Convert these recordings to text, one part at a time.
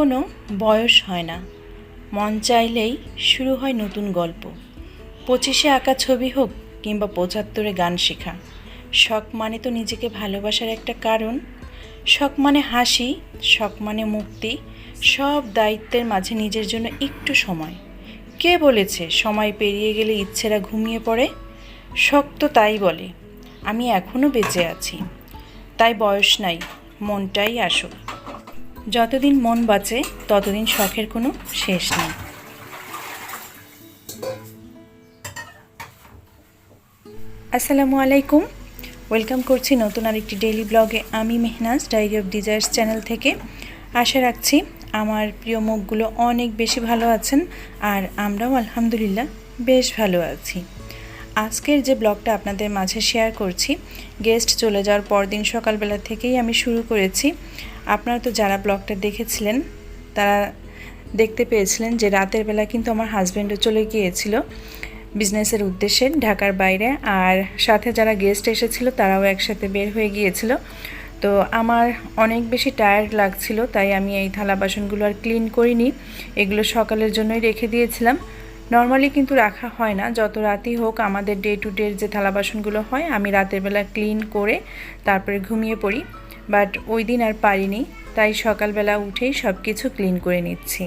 কোনো বয়স হয় না। মন চাইলেই শুরু হয় নতুন গল্প। পঁচিশে আঁকা ছবি হোক কিংবা পঁচাত্তরে গান শেখা। শখ মানে তো নিজেকে ভালোবাসার একটা কারণ। শখ মানে হাসি, শখ মানে মুক্তি, সব দায়িত্বের মাঝে নিজের জন্য একটু সময়। কে বলেছে সময় পেরিয়ে গেলে ইচ্ছেরা ঘুমিয়ে পড়ে? শখ তো তাই বলে, আমি এখনও বেঁচে আছি। তাই বয়স নাই, মনটাই আসল। যতদিন মন বাঁচে, ততদিন শখের কোনো শেষ নেই। আসসালামু আলাইকুম। ওয়েলকাম করছি নতুন আরেকটি ডেইলি ব্লগে। আমি Mehnaz diary of desires channel থেকে। আশা রাখছি আমার প্রিয় মুখগুলো অনেক বেশি ভালো আছেন আর আমরাও আলহামদুলিল্লাহ বেশ ভালো আছি। আজকের যে ব্লগটা আপনাদের মাঝে শেয়ার করছি গেস্ট চলে যাওয়ার পরদিন সকালবেলা থেকেই আমি শুরু করেছি। আপনারা তো যারা ব্লগটা দেখেছিলেন, তারা দেখতে পেয়েছিলেন যে রাতের বেলা কিন্তু আমার হাজব্যান্ডও চলে গিয়েছিল বিজনেসের উদ্দেশ্যে ঢাকার বাইরে। আর সাথে যারা গেস্ট এসেছিল, তারাও একসাথে বের হয়ে গিয়েছিল। তো আমার অনেক বেশি টায়ার্ড লাগছিল, তাই আমি এই থালা বাসনগুলো আর ক্লিন করিনি। এগুলো সকালের জন্যই রেখে দিয়েছিলাম। নর্মালি কিন্তু রাখা হয় না, যত রাতই হোক আমাদের ডে টু ডে যে থালা বাসনগুলো হয়, আমি রাতের বেলা ক্লিন করে তারপরে ঘুমিয়ে পড়ি। বাট ওই দিন আর পারিনি তাই সকালবেলা উঠেই সব কিছু ক্লিন করে নিচ্ছি।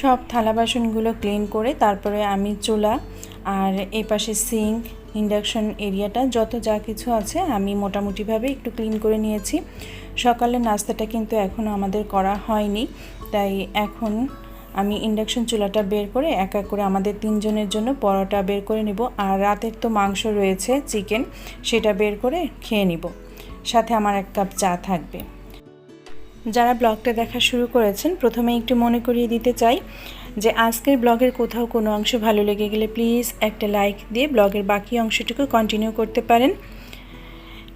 সব থালা বাসনগুলো ক্লিন করে তারপরে আমি চুলা আর এই পাশে সিঙ্ক ইন্ডাকশন এরিয়াটা যত যা কিছু আছে আমি মোটামুটিভাবে একটু ক্লিন করে নিয়েছি। সকালের নাস্তাটা কিন্তু এখনও আমাদের করা হয়নি, তাই এখন আমি ইন্ডাকশন চুলাটা বের করে এক এক করে আমাদের তিনজনের জন্য পরোটা বের করে নিব আর রাতের তো মাংস রয়েছে চিকেন সেটা বের করে খেয়ে নিব। সাথে আমার এক কাপ চা থাকবে। যারা ব্লগটা দেখা শুরু করেছেন, প্রথমে একটু মনে করিয়ে দিতে চাই যে আজকের ব্লগের কোথাও কোনো অংশ ভালো লেগে গেলে প্লিজ একটা লাইক দিয়ে ব্লগের বাকি অংশটুকু কন্টিনিউ করতে পারেন।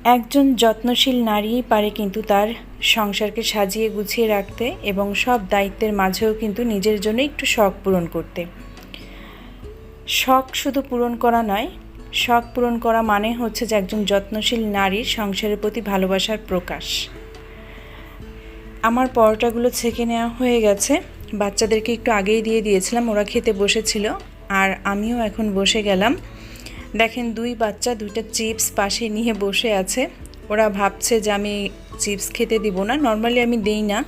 একজন যত্নশীল নারীই পারে কিন্তু তার সংসারকে সাজিয়ে গুছিয়ে রাখতে এবং সব দায়িত্বের মাঝেও কিন্তু নিজের জন্য একটু শখ পূরণ করতে। শখ শুধু পূরণ করা নয়, শখ পূরণ করা মানে হচ্ছে যে একজন যত্নশীল নারীর সংসারের প্রতি ভালোবাসার প্রকাশ। আমার পরোটাগুলো ছেঁকে নেওয়া হয়ে গেছে। বাচ্চাদেরকে একটু আগেই দিয়ে দিয়েছিলাম, ওরা খেতে বসেছিল। আর আমিও এখন বসে গেলাম। দেখেন, দুই বাচ্চা দুইটা চিপস পাশে নিয়ে বসে আছে। ওরা ভাবছে যে আমি চিপস খেতে দিব না। নর্মালি আমি দেই না,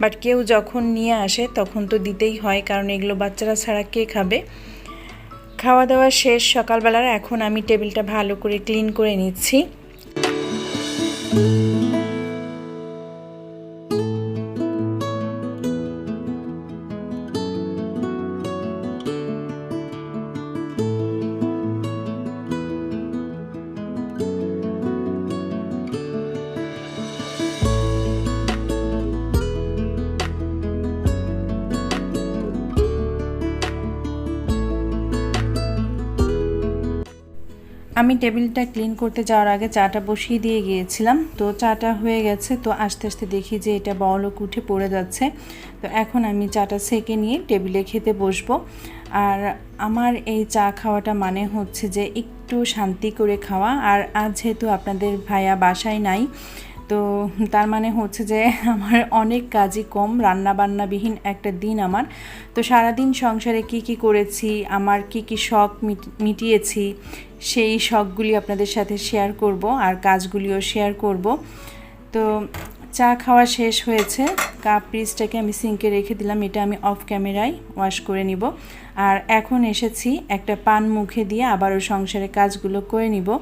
বাট কেউ যখন নিয়ে আসে তখন তো দিতেই হয়, কারণ এগুলো বাচ্চারা ছাড়া কে খাবে? খাওয়া দাওয়া শেষ সকালবেলার, এখন আমি টেবিলটা ভালো করে ক্লিন করে নিচ্ছি। আমি টেবিলটা ক্লিন করতে যাওয়ার আগে চাটা বসিয়ে দিয়ে গিয়েছিলাম। তো চাটা হয়ে গেছে, তো আস্তে আস্তে দেখি যে এটা বলক উঠে পড়ে যাচ্ছে। তো এখন আমি চাটা সেকে নিয়ে টেবিলে খেতে বসবো। আর আমার এই চা খাওয়াটা মানে হচ্ছে যে একটু শান্তি করে খাওয়া। আর আজ যেহেতু আপনাদের ভাইয়া বাসায় নাই, তো তার মানে হচ্ছে যে আমার অনেক কাজই কম রান্না বান্নাবিহীন একটা দিন আমার। তো সারাদিন সংসারে কি কি করেছি, আমার কি কি শখ মিটিয়েছি সেই শখগুলি আপনাদের সাথে শেয়ার করব আর কাজগুলিও শেয়ার করব। তো চা খাওয়া শেষ হয়েছে। কাপ পিসটাকে আমি সিঙ্কে রেখে দিলাম। এটা আমি অফ ক্যামেরায় ওয়াশ করে নিব। আর এখন এসেছি একটা পান মুখে দিয়ে আবারও সংসারে কাজগুলো করে নিব।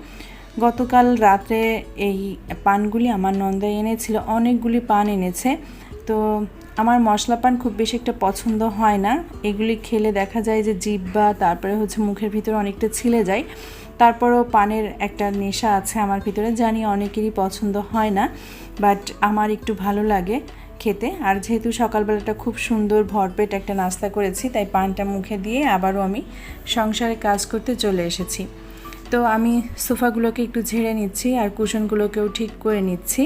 গতকাল রাতে এই পানগুলি আমার নন্দায় এনেছিল। অনেকগুলি পান এনেছে। তো আমার মশলা পান খুব বেশি একটা পছন্দ হয় না। এগুলি খেলে দেখা যায় যে জিব্বা, তারপরে হচ্ছে মুখের ভিতরে অনেকটা ছিলে যায়। তারপরেও পানের একটা নেশা আছে আমার ভিতরে, জানি অনেকেরই পছন্দ হয় না বাট আমার একটু ভালো লাগে খেতে। আর যেহেতু সকালবেলাটা খুব সুন্দর ভরপেট একটা নাস্তা করেছি, তাই পানটা মুখে দিয়ে আবারও আমি সংসারে কাজ করতে চলে এসেছি। তো আমি সোফাগুলোকে একটু ঝেড়ে নিচ্ছি আর কুশনগুলোকেও ঠিক করে নিচ্ছি।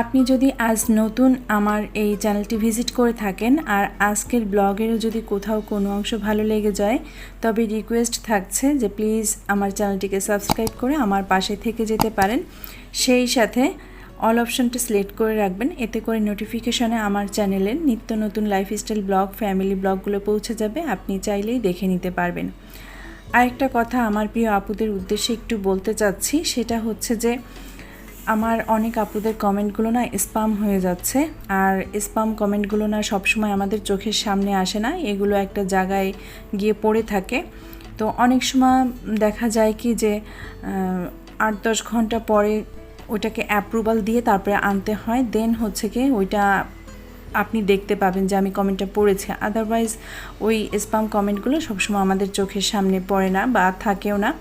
আপনি যদি আজ নতুন আমার এই চ্যানেলটি ভিজিট করে থাকেন আর আজকের ব্লগেরও যদি কোথাও কোনো অংশ ভালো লেগে যায়, তবে রিকোয়েস্ট থাকছে যে প্লিজ আমার চ্যানেলটিকে সাবস্ক্রাইব করে আমার পাশে থেকে যেতে পারেন। সেই সাথে অল অপশনটা সিলেক্ট করে রাখবেন, এতে করে নোটিফিকেশনে আমার চ্যানেলের নিত্য নতুন লাইফস্টাইল ব্লগ, ফ্যামিলি ব্লগগুলো পৌঁছে যাবে, আপনি চাইলেই দেখে নিতে পারবেন। আরেকটা কথা আমার প্রিয় আপুদের উদ্দেশ্যে একটু বলতে চাচ্ছি, সেটা হচ্ছে যে আমার অনেক আপুদের কমেন্টগুলো না স্পাম হয়ে যাচ্ছে। আর স্পাম কমেন্টগুলো না সবসময় আমাদের চোখের সামনে আসে না। এগুলো একটা জায়গায় গিয়ে পড়ে থাকে। তো অনেক সময় দেখা যায় কি যে আট দশ ঘণ্টা পরে ওইটাকে অ্যাপ্রুভাল দিয়ে তারপরে আনতে হয়। দেন হচ্ছে কি ওইটা আপনি দেখতে পাবেন যে আমি কমেন্টটা পড়েছি। আদারওয়াইজ ওই স্পাম কমেন্টগুলো সবসময় আমাদের চোখের সামনে পড়ে না বা থাকেও না।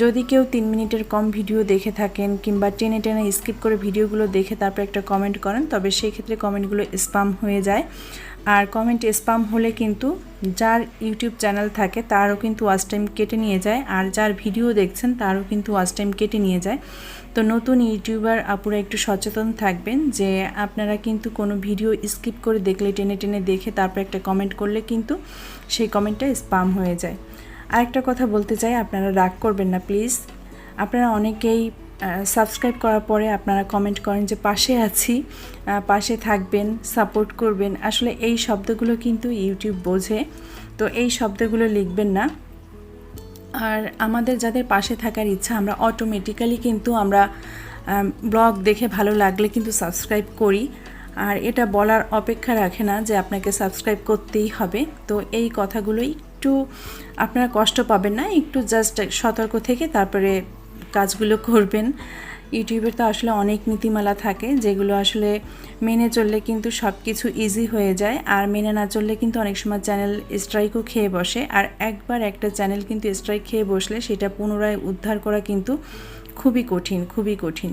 যদি কেউ তিন মিনিটের কম ভিডিও দেখে থাকেন কিংবা টেনে টেনে স্কিপ করে ভিডিওগুলো দেখে তারপর একটা কমেন্ট করেন, তবে সেই ক্ষেত্রে কমেন্টগুলো স্পাম হয়ে যায়। আর কমেন্ট স্পাম হলে কিন্তু যার ইউটিউব চ্যানেল থাকে তারও কিন্তু ওয়াচ টাইম কেটে নিয়ে যায়, আর যার ভিডিও দেখছেন তারও কিন্তু ওয়াচ টাইম কেটে নিয়ে যায়। তো নতুন ইউটিউবার আপুরা একটু সচেতন থাকবেন যে আপনারা কিন্তু কোনো ভিডিও স্কিপ করে দেখলে, টেনে টেনে দেখে তারপর একটা কমেন্ট করলে কিন্তু সেই কমেন্টটা স্পাম হয়ে যায়। আরেকটা কথা বলতে চাই, আপনারা রাগ করবেন না প্লিজ আপনারা অনেকেই সাবস্ক্রাইব করার পরে আপনারা কমেন্ট করেন যে পাশে আছি পাশে থাকবেন সাপোর্ট করবেন। আসলে এই শব্দগুলো কিন্তু ইউটিউব বোঝে, তো এই শব্দগুলো লিখবেন না। আর আমাদের যাদের পাশে থাকার ইচ্ছা, আমরা অটোমেটিক্যালি কিন্তু আমরা ব্লগ দেখে ভালো লাগলে কিন্তু সাবস্ক্রাইব করি। আর এটা বলার অপেক্ষা রাখে না যে আপনাকে সাবস্ক্রাইব করতেই হবে। তো এই কথাগুলোই একটু আপনারা কষ্ট পাবেন না, একটু জাস্ট সতর্ক থেকে তারপরে কাজগুলো করবেন। ইউটিউবের তো আসলে অনেক নীতিমালা থাকে যেগুলো আসলে মেনে চললে কিন্তু সব কিছু ইজি হয়ে যায়, আর মেনে না চললে কিন্তু অনেক সময় চ্যানেল স্ট্রাইকও খেয়ে বসে, আর একবার একটা চ্যানেল কিন্তু স্ট্রাইক খেয়ে বসলে সেটা পুনরায় উদ্ধার করা কিন্তু খুবই কঠিন খুবই কঠিন।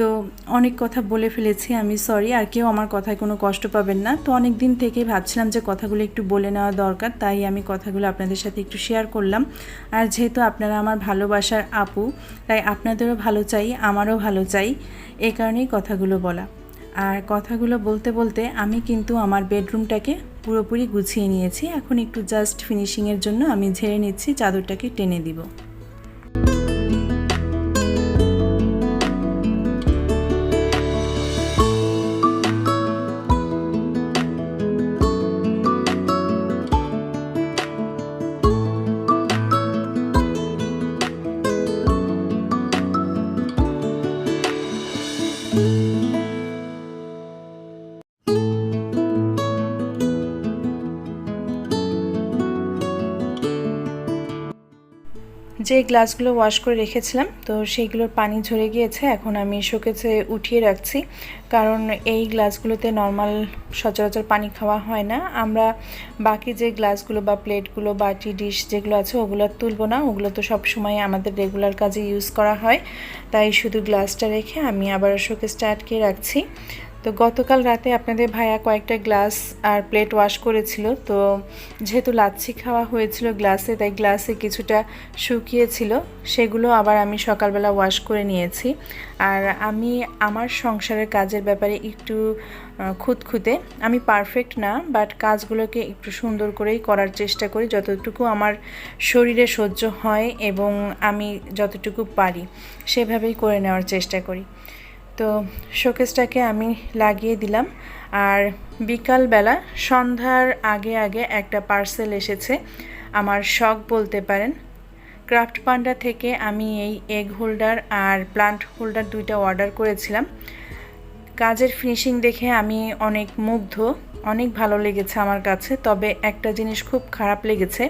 তো অনেক কথা বলে ফেলেছি, আমি সরি আর কেউ আমার কথায় কোনো কষ্ট পাবেন না। তো অনেক দিন থেকে ভাবছিলাম যে কথাগুলো একটু বলে নেওয়া দরকার, তাই আমি কথাগুলো আপনাদের সাথে একটু শেয়ার করলাম। আর যেহেতু আপনারা আমার ভালোবাসার আপু, তাই আপনাদেরও ভালো চাই, আমারও ভালো চাই, এ কারণেই কথাগুলো বলা। আর কথাগুলো বলতে বলতে আমি কিন্তু আমার বেডরুমটাকে পুরোপুরি গুছিয়ে নিয়েছি, এখন একটু জাস্ট ফিনিশিংয়ের জন্য আমি ঝেড়ে নিচ্ছি, চাদরটাকে টেনে দিব। যে গ্লাসগুলো ওয়াশ করে রেখেছিলাম, তো সেইগুলোর পানি ঝরে গিয়েছে, এখন আমি শোকেছে উঠিয়ে রাখছি। কারণ এই গ্লাসগুলোতে নর্মাল সচরাচর পানি খাওয়া হয় না। আমরা বাকি যে গ্লাসগুলো বা প্লেটগুলো, বাটি, ডিশ যেগুলো আছে, ওগুলো তুলবো না। ওগুলো তো সব সময় আমাদের রেগুলার কাজে ইউজ করা হয়। তাই শুধু গ্লাসটা রেখে আমি আবার শোকেসটা আটকে রাখছি। তো গতকাল রাতে আপনাদের ভাইয়া কয়েকটা গ্লাস আর প্লেট ওয়াশ করেছিল। তো যেহেতু লাচ্ছি খাওয়া হয়েছিল গ্লাসে, তাই গ্লাসে কিছুটা শুকিয়েছিল। সেগুলো আবার আমি সকালবেলা ওয়াশ করে নিয়েছি। আর আমি আমার সংসারের কাজের ব্যাপারে একটু খুঁতখুঁতে। আমি পারফেক্ট না, বাট কাজগুলোকে একটু সুন্দর করেই করার চেষ্টা করি, যতটুকু আমার শরীরে সহ্য হয় এবং আমি যতটুকু পারি, সেভাবেই করে নেওয়ার চেষ্টা করি। তো শোকেসটাকে আমি লাগিয়ে দিলাম। আর বিকালবেলা সন্ধ্যার আগে আগে একটা পার্সেল এসেছে, আমার শখ বলতে পারেন। ক্রাফট পান্ডা থেকে আমি এই এগ হোল্ডার আর প্লান্ট হোল্ডার দুইটা অর্ডার করেছিলাম। কাজের ফিনিশিং দেখে আমি অনেক মুগ্ধ, অনেক ভালো লেগেছে আমার কাছে, তবে একটা জিনিস খুব খারাপ লেগেছে।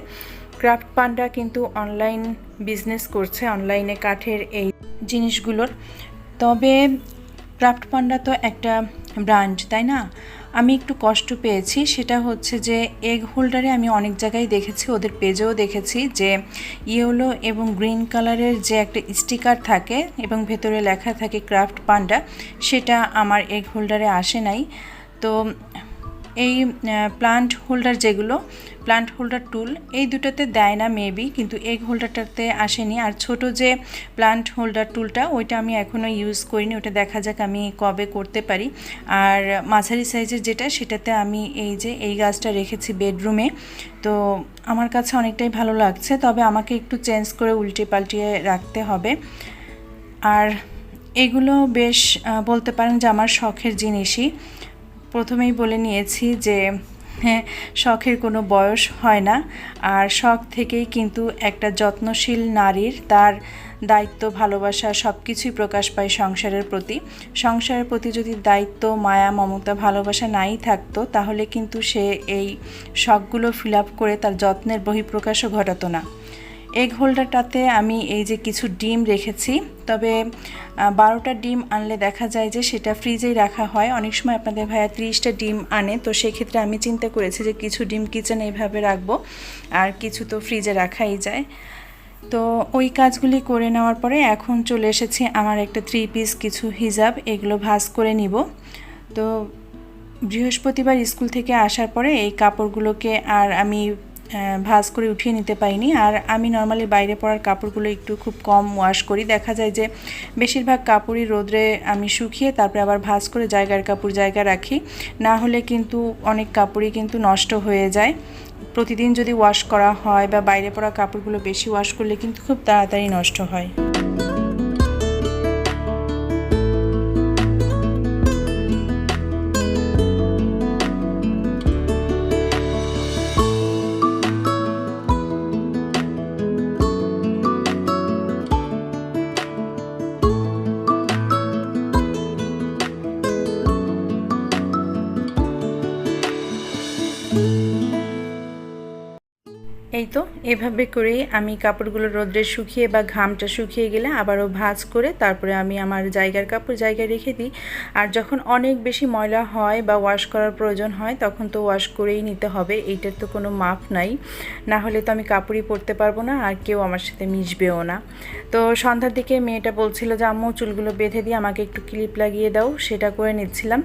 ক্রাফট পান্ডা কিন্তু অনলাইন বিজনেস করছে, অনলাইনে কাঠের এই জিনিসগুলোর। তবে ক্রাফট পান্ডা তো একটা ব্র্যান্ড তাই না? আমি একটু কষ্ট পেয়েছি, সেটা হচ্ছে যে এগ হোল্ডারে আমি অনেক জায়গায় দেখেছি, ওদের পেজেও দেখেছি যে ইয়েলো এবং গ্রিন কালারের যে একটা স্টিকার থাকে এবং ভেতরে লেখা থাকে ক্রাফট পান্ডা, সেটা আমার এগ হোল্ডারে আসে নাই। তো এই প্লান্ট হোল্ডার যেগুলো প্লান্ট হোল্ডার টুল এই দুটোতে দেয় না মেবি কিন্তু এগ হোল্ডারটাতে আসেনি। আর ছোট যে প্লান্ট হোল্ডার টুলটা ওইটা আমি এখনও ইউজ করিনি, ওটা দেখা যাক আমি কবে করতে পারি। আর মাঝারি সাইজের যেটা, সেটাতে আমি এই যে এই গাছটা রেখেছি বেডরুমে তো আমার কাছে অনেকটাই ভালো লাগছে, তবে আমাকে একটু চেঞ্জ করে উল্টে পাল্টিয়ে রাখতে হবে। আর এগুলো বেশ বলতে পারেন যে আমার শখের জিনিসই। প্রথমেই বলে নিয়েছি যে হ্যাঁ শখের কোনো বয়স হয় না। আর শখ থেকেই কিন্তু একটা যত্নশীল নারীর তার দায়িত্ব, ভালোবাসা সব কিছুই প্রকাশ পায় সংসারের প্রতি। সংসারের প্রতি যদি দায়িত্ব, মায়া, মমতা, ভালোবাসা নাই থাকতো, তাহলে কিন্তু সে এই শখগুলো ফিল আপ করে তার যত্নের বহিঃপ্রকাশও ঘটাতো না। এগ হোল্ডারটাতে আমি এই যে কিছু ডিম রেখেছি। তবে বারোটা ডিম আনলে দেখা যায় যে সেটা ফ্রিজেই রাখা হয়। অনেক সময় আপনাদের ভাইয়া ত্রিশটা ডিম আনে, তো সেক্ষেত্রে আমি চিন্তা করেছি যে কিছু ডিম কিচেনে এইভাবে রাখব, আর কিছু তো ফ্রিজে রাখাই যায়। তো ওই কাজগুলি করে নেওয়ার পরে এখন চলে এসেছি আমার একটা থ্রি পিস কিছু হিজাব, এগুলো ভাজ করে নিব। তো বৃহস্পতিবার স্কুল থেকে আসার পরে এই কাপড়গুলোকে আর আমি ভাজ করে উঠিয়ে নিতে পাইনি আর আমি নর্মালি বাইরে পরার কাপড়গুলো একটু খুব কম ওয়াশ করি। দেখা যায় যে বেশিরভাগ কাপড়ই রোদ্রে আমি শুকিয়ে তারপরে আবার ভাজ করে জায়গার কাপড় জায়গা রাখি। না হলে কিন্তু অনেক কাপড়ই কিন্তু নষ্ট হয়ে যায়। প্রতিদিন যদি ওয়াশ করা হয় বা বাইরে পরা কাপড়গুলো বেশি ওয়াশ করলে কিন্তু খুব তাড়াতাড়ি নষ্ট হয়। এই তো, এভাবে করেই আমি কাপড়গুলো রোদ্রে শুকিয়ে বা ঘামটা শুকিয়ে গেলে আবারও ভাজ করে তারপরে আমি আমার জায়গার কাপড় জায়গায় রেখে দিই। আর যখন অনেক বেশি ময়লা হয় বা ওয়াশ করার প্রয়োজন হয়, তখন তো ওয়াশ করেই নিতে হবে, এইটার তো কোনো মাপ নাই। না হলে তো আমি কাপড়ই পরতে পারব না আর কেউ আমার সাথে মিশবেও না। তো সন্ধ্যার দিকে মেয়েটা বলছিল যে, আম্মু, চুলগুলো বেঁধে দিয়ে আমাকে একটু ক্লিপ লাগিয়ে দাও। সেটা করে নিচ্ছিলাম।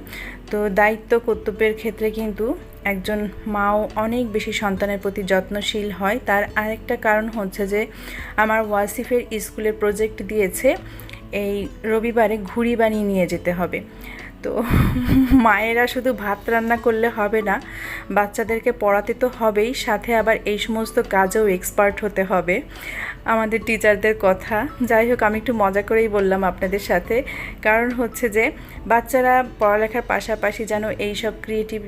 তো দায়িত্ব কর্তব্যের ক্ষেত্রে কিন্তু একজন মাও অনেক বেশি সন্তানের প্রতি যত্নশীল হয়। তার আরেকটা কারণ হচ্ছে যে, আমার ওয়াসিফের স্কুলের প্রজেক্ট দিয়েছে, এই রবিবারে ঘুড়ি বানিয়ে নিয়ে যেতে হবে। তো মায়েরা শুধু ভাত রান্না করলে হবে না, বাচ্চাদেরকে পড়াতে তো হবেই, সাথে আবার এই সমস্ত কাজেও এক্সপার্ট হতে হবে। আমাদের টিচারদের কথা। যাই হোক, আমি একটু মজা করেই বললাম আপনাদের সাথে। কারণ হচ্ছে যে, বাচ্চারা পড়ালেখার পাশাপাশি যেন এই সব ক্রিয়েটিভ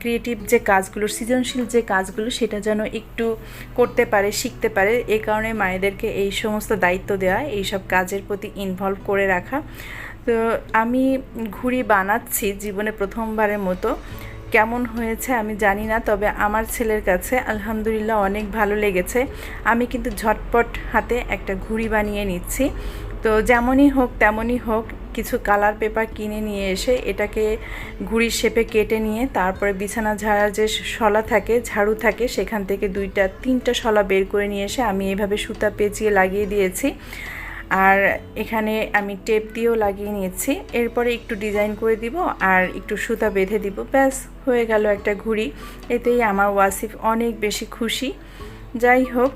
ক্রিয়েটিভ যে কাজগুলো, সৃজনশীল যে কাজগুলো, সেটা যেন একটু করতে পারে, শিখতে পারে। এ কারণে মায়েদেরকে এই সমস্ত দায়িত্ব দেওয়া এই সব কাজের প্রতি ইনভলভ করে রাখা। তো আমি ঘুড়ি বানাচ্ছি জীবনে প্রথমবারের মতো। কেমন হয়েছে আমি জানি না, তবে আমার ছেলের কাছে আলহামদুলিল্লাহ অনেক ভালো লেগেছে। আমি কিন্তু ঝটপট হাতে একটা ঘুড়ি বানিয়ে নিচ্ছি। তো যেমনই হোক, তেমনই হোক, কিছু কালার পেপার কিনে নিয়ে এসে এটাকে ঘুড়ির শেপে কেটে নিয়ে তারপরে বিছানা ঝাড়ার যে শলা থাকে, ঝাড়ু থাকে, সেখান থেকে দুইটা, তিনটা শলা বের করে নিয়ে এসে আমি এভাবে সুতা পেঁচিয়ে লাগিয়ে দিয়েছি। আর এখানে আমি টেপ দিয়েও লাগিয়ে নিয়েছি। এরপরে একটু ডিজাইন করে দিব আর একটু সুতা বেঁধে দিব। ব্যাস, হয়ে গেল একটা ঘুড়ি। এতেই আমার ওয়াসিফ অনেক বেশি খুশি। যাই হোক,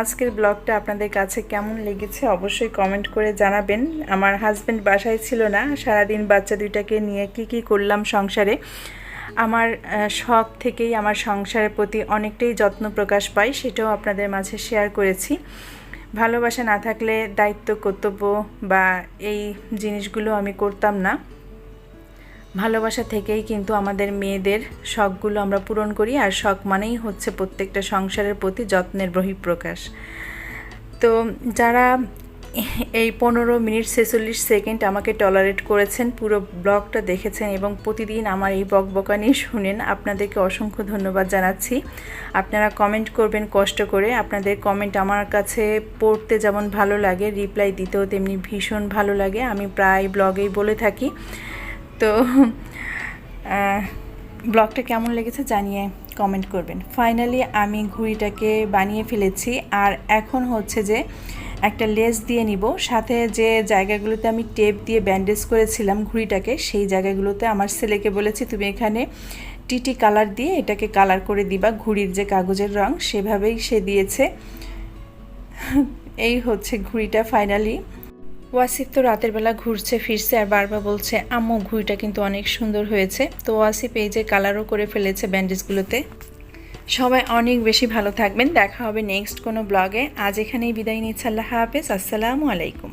আজকের ব্লগটা আপনাদের কাছে কেমন লেগেছে অবশ্যই কমেন্ট করে জানাবেন। আমার হাজব্যান্ড বাসায় ছিল না। সারাদিন বাচ্চা দুইটাকে নিয়ে কি কি করলাম সংসারে। আমার শখ থেকেই আমার সংসারের প্রতি অনেকটাই যত্ন প্রকাশ পাই সেটাও আপনাদের মাঝে শেয়ার করেছি। ভালোবাসা না থাকলে দায়িত্ব, কর্তব্য বা এই জিনিসগুলো আমি করতাম না। ভালোবাসা থেকেই কিন্তু আমাদের মেয়েদের শখগুলো আমরা পূরণ করি, আর শখ মানেই হচ্ছে প্রত্যেকটা সংসারের প্রতি যত্নের বহিঃপ্রকাশ। তো যারা এই পনেরো মিনিট ছেচল্লিশ সেকেন্ড আমাকে টলারেট করেছেন, পুরো ব্লগটা দেখেছেন এবং প্রতিদিন আমার এই বক বকানি শুনেন। আপনাদেরকে অসংখ্য ধন্যবাদ জানাচ্ছি। আপনারা কমেন্ট করবেন কষ্ট করে। আপনাদের কমেন্ট আমার কাছে পড়তে যেমন ভালো লাগে রিপ্লাই দিতেও তেমনি ভীষণ ভালো লাগে। আমি প্রায় ব্লগেই বলে থাকি। তো ব্লগটা কেমন লেগেছে জানিয়ে কমেন্ট করবেন। ফাইনালি আমি ঘুড়িটাকে বানিয়ে ফেলেছি। আর এখন হচ্ছে যে একটা লেস দিয়ে নিব। সাথে যে জায়গাগুলোতে আমি টেপ দিয়ে ব্যান্ডেজ করেছিলাম ঘুড়িটাকে, সেই জায়গাগুলোতে আমার ছেলেকে বলেছি, তুমি এখানে টিটি কালার দিয়ে এটাকে কালার করে দিবা, ঘুড়ির যে কাগজের রং, সেভাবেই সে দিয়েছে। এই হচ্ছে ঘুড়িটা ফাইনালি ওয়াসিফ তো রাতের বেলা ঘুরছে, ফিরছে আর বারবার বলছে, আম্মু, ঘুড়িটা কিন্তু অনেক সুন্দর হয়েছে। তো ওয়াসিফ এই যে কালারও করে ফেলেছে ব্যান্ডেজগুলোতে। সবাই অনেক বেশি ভালো থাকবেন। দেখা হবে নেক্সট কোনো ব্লগে আজ এখানেই বিদায় নিচ্ছে। আল্লাহ হাফেজ। আসসালামু আলাইকুম।